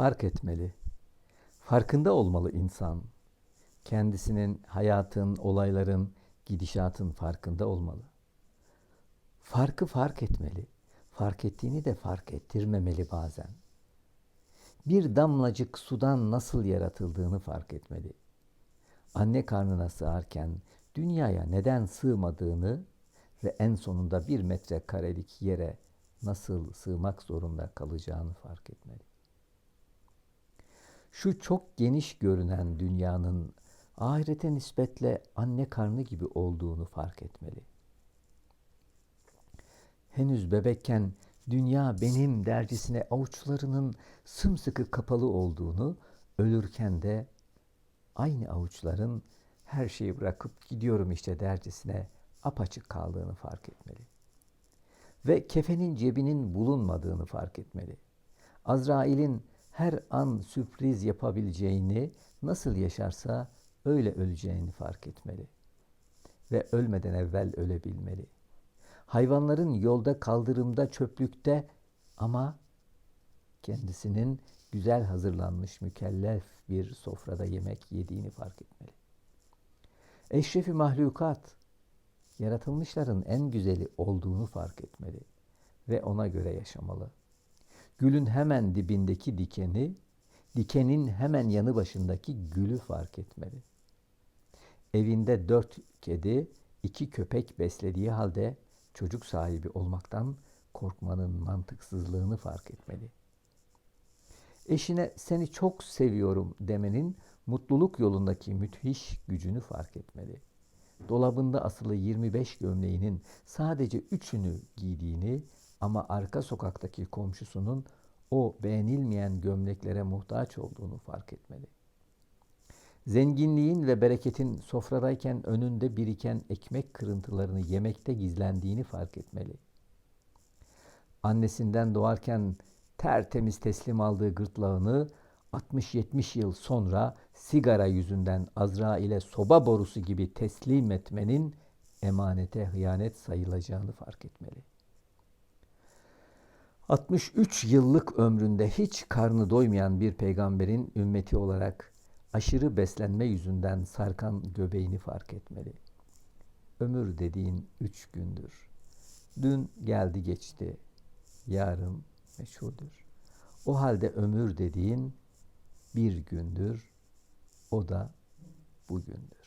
Fark etmeli. Farkında olmalı insan. Kendisinin, hayatın, olayların, gidişatın farkında olmalı. Farkı fark etmeli. Fark ettiğini de fark ettirmemeli bazen. Bir damlacık sudan nasıl yaratıldığını fark etmeli. Anne karnına sığarken dünyaya neden sığmadığını ve en sonunda bir metre karelik yere nasıl sığmak zorunda kalacağını fark etmeli. Şu çok geniş görünen dünyanın ahirete nispetle anne karnı gibi olduğunu fark etmeli. Henüz bebekken dünya benim dercisine avuçlarının sımsıkı kapalı olduğunu, ölürken de aynı avuçların her şeyi bırakıp gidiyorum işte dercisine apaçık kaldığını fark etmeli. Ve kefenin cebinin bulunmadığını fark etmeli. Azrail'in her an sürpriz yapabileceğini, nasıl yaşarsa öyle öleceğini fark etmeli. Ve ölmeden evvel ölebilmeli. Hayvanların yolda, kaldırımda, çöplükte ama kendisinin güzel hazırlanmış mükellef bir sofrada yemek yediğini fark etmeli. Eşrefi mahlukat, yaratılmışların en güzeli olduğunu fark etmeli ve ona göre yaşamalı. Gülün hemen dibindeki dikeni, dikenin hemen yanı başındaki gülü fark etmeli. Evinde dört kedi, iki köpek beslediği halde çocuk sahibi olmaktan korkmanın mantıksızlığını fark etmeli. Eşine seni çok seviyorum demenin mutluluk yolundaki müthiş gücünü fark etmeli. Dolabında asılı 25 gömleğinin sadece üçünü giydiğini ama arka sokaktaki komşusunun o beğenilmeyen gömleklere muhtaç olduğunu fark etmeli. Zenginliğin ve bereketin sofradayken önünde biriken ekmek kırıntılarını yemekte gizlendiğini fark etmeli. Annesinden doğarken tertemiz teslim aldığı gırtlağını 60-70 yıl sonra sigara yüzünden Azrail'e soba borusu gibi teslim etmenin emanete hıyanet sayılacağını fark etmeli. 63 yıllık ömründe hiç karnı doymayan bir peygamberin ümmeti olarak aşırı beslenme yüzünden sarkan göbeğini fark etmeli. Ömür dediğin üç gündür. Dün geldi geçti, yarın meşhudur. O halde ömür dediğin bir gündür, o da bugündür.